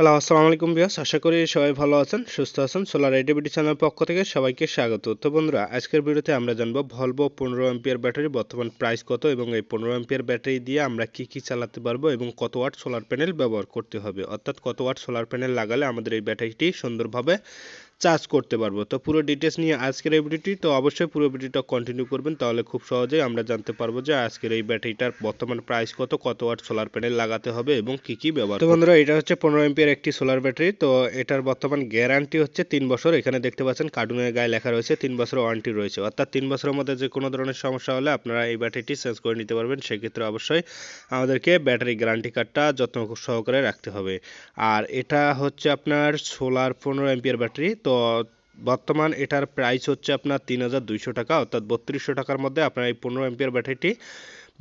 Hello আসসালামু আলাইকুম বিয়াস আশা করি সবাই ভালো আছেন, সুস্থ আছেন। সোলার এডিবিটি চ্যানেল পক্ষ থেকে সবাইকে স্বাগত। তো বন্ধুরা, আজকের ভিডিওতে আমরা জানব ভলভো পনেরো এম্পিয়ার ব্যাটারি বর্তমান প্রাইস কত এবং এই পনেরো এম্পিয়ার ব্যাটারি দিয়ে আমরা কি কি চালাতে পারব এবং কত ওয়াট সোলার প্যানেল ব্যবহার করতে হবে। অর্থাৎ কত ওয়াট সোলার প্যানেল লাগালে আমাদের এই ব্যাটারিটি সুন্দরভাবে চার্জ করতে পারব। তো পুরো ডিটেলস নিয়ে আজকের এই ভিডিওটি তো অবশ্যই পুরো ভিডিওটা কন্টিনিউ করবেন তাহলে খুব সহজেই আমরা জানতে পারব যে আজকের এই ব্যাটারিটার বর্তমান প্রাইস কত কত ওয়াট সোলার প্যানেল লাগাতে হবে এবং কি কি ব্যবহার তো বন্ধুরা এটা হচ্ছে পনেরো এমপিয়ার একটি সোলার ব্যাটারি তো এটার বর্তমান গ্যারান্টি হচ্ছে তিন বছর। এখানে দেখতে পাচ্ছেন কার্টুনের গায়ে লেখা রয়েছে তিন বছর ওয়ারেন্টি রয়েছে। অর্থাৎ তিন বছরের মধ্যে যে কোনো ধরনের সমস্যা হলে আপনারা এই ব্যাটারিটি চেঞ্জ করে নিতে পারবেন। সেক্ষেত্রে অবশ্যই আমাদেরকে ব্যাটারি গ্যারান্টি কার্ডটা যত্ন সহকারে রাখতে হবে। আর এটা হচ্ছে আপনার সোলার পনেরো এমপিয়ার ব্যাটারি তো বর্তমান এটার প্রাইস হচ্ছে আপনার তিন হাজার দুইশো টাকা, অর্থাৎ বত্রিশশো টাকার মধ্যে আপনার এই পনেরো এমপিয়ার ব্যাটারিটি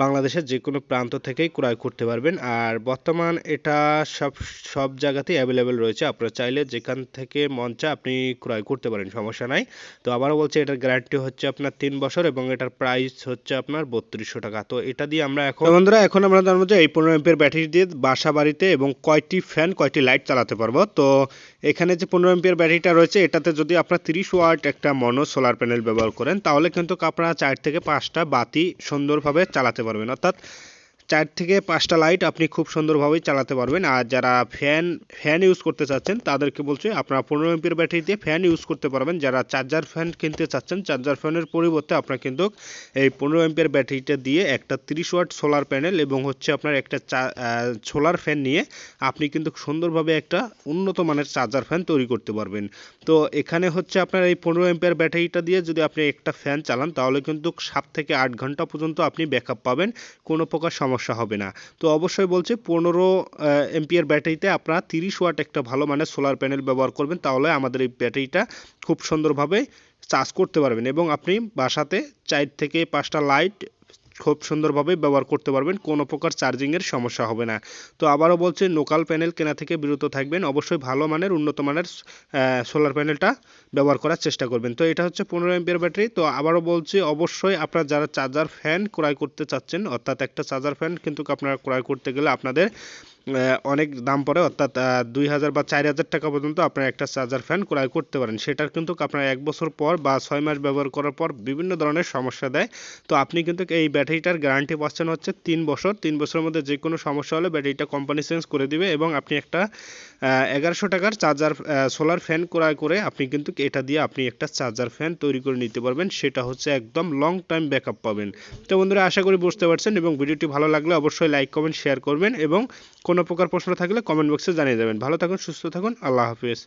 বাংলাদেশের যে কোনো প্রান্ত থেকেই ক্রয় করতে পারবেন। আর বর্তমান এটা সব সব জায়গাতেই অ্যাভেলেবেল রয়েছে। আপনারা চাইলে যেখান থেকে মন আপনি ক্রয় করতে পারেন, সমস্যা নাই। তো আবারও বলছি, এটার গ্যারান্টি হচ্ছে আপনার তিন বছর এবং এটার প্রাইস হচ্ছে আপনার বত্রিশশো টাকা। তো এটা দিয়ে আমরা এখন বন্ধুরা, এখন আমরা জানব যে এই পনেরো এমপিয়ার ব্যাটারি দিয়ে বাসা বাড়িতে এবং কয়টি ফ্যান কয়টি লাইট চালাতে পারব। তো এখানে যে পনেরো এমপিয়ার ব্যাটারিটা রয়েছে, এটাতে যদি আপনার তিরিশ ওয়াট একটা মনো সোলার প্যানেল ব্যবহার করেন, তাহলে কিন্তু আপনারা চার থেকে পাঁচটা বাতি সুন্দরভাবে চালাতে পারবেন অর্থাৎ চার থেকে পাঁচটা লাইট আপনি খুব সুন্দরভাবেই চালাতে পারবেন। আর যারা ফ্যান ফ্যান ইউজ করতে চাচ্ছেন, তাদেরকে বলছি আপনারা পনেরো এমপির ব্যাটারি দিয়ে ফ্যান ইউজ করতে পারবেন। যারা চার্জার ফ্যান কিনতে চাচ্ছেন চার্জার ফ্যানের পরিবর্তে আপনারা কিন্তু এই পনেরো এমপির ব্যাটারিটা দিয়ে একটা তিরিশ ওয়াট সোলার প্যানেল এবং হচ্ছে আপনার একটা সোলার ফ্যান নিয়ে আপনি কিন্তু সুন্দরভাবে একটা উন্নত মানের চার্জার ফ্যান তৈরি করতে পারবেন। তো এখানে হচ্ছে আপনার এই পনেরো এমপিয়ার ব্যাটারিটা দিয়ে যদি আপনি একটা ফ্যান চালান, তাহলে কিন্তু সাত থেকে আট ঘণ্টা পর্যন্ত আপনি ব্যাকআপ পাবেন। কোনো প্রকার সমস্যা সমস্যা হবে না। তো অবশ্যই বলছে, পনেরো এমপিয়ার ব্যাটারিতে আপনারা তিরিশ ওয়াট একটা ভালো মানের সোলার প্যানেল ব্যবহার করবেন, তাহলে আমাদের এই ব্যাটারিটা খুব সুন্দরভাবে চার্জ করতে পারবেন এবং আপনি বাসাতে চার থেকে পাঁচটা লাইট খুব সুন্দরভাবে ব্যবহার করতে পারবেন, কোনো প্রকার চার্জিংয়ের সমস্যা হবে না। তো আবারও বলছে লোকাল প্যানেল কেনা থেকে বিরত থাকবেন, অবশ্যই ভালো মানের, উন্নত মানের সোলার প্যানেলটা ব্যবহার করার চেষ্টা করবেন। তো এটা হচ্ছে পনেরো এমপিয়ার ব্যাটারি তো আবারও বলছি, অবশ্যই আপনারা যারা চার্জার ফ্যান ক্রয় করতে চাচ্ছেন, অর্থাৎ একটা চার্জার ফ্যান কিন্তু আপনারা ক্রয় করতে গেলে আপনাদের অনেক দাম পড়ে, অর্থাৎ দুই হাজার বা চার হাজার টাকা পর্যন্ত আপনার একটা চার্জার ফ্যান ক্রয় করতে পারেন। সেটার কিন্তু আপনার এক বছর পর বা ছয় মাস ব্যবহার করার পর বিভিন্ন ধরনের সমস্যা দেয়। তো আপনি কিন্তু এই ব্যাটারিটার গ্যারান্টি পাচ্ছেন হচ্ছে তিন বছর। তিন বছরের মধ্যে যে কোনো সমস্যা হলে ব্যাটারিটা কোম্পানি চেঞ্জ করে দিবে এবং আপনি একটা এগারোশো টাকার চার্জার সোলার ফ্যান ক্রয় করে আপনি কিন্তু এটা দিয়ে আপনি একটা চার্জার ফ্যান তৈরি করে নিতে পারবেন। সেটা হচ্ছে একদম লং টাইম ব্যাকআপ পাবেন। তো বন্ধুরা, আশা করি বুঝতে পারছেন এবং ভিডিওটি ভালো লাগলে অবশ্যই লাইক কমেন্ট শেয়ার করবেন এবং কোনো প্রকার প্রশ্ন থাকলে কমেন্ট বক্সে জানিয়ে দেবেন। ভালো থাকুন সুস্থ থাকুন আল্লাহ হাফিজ।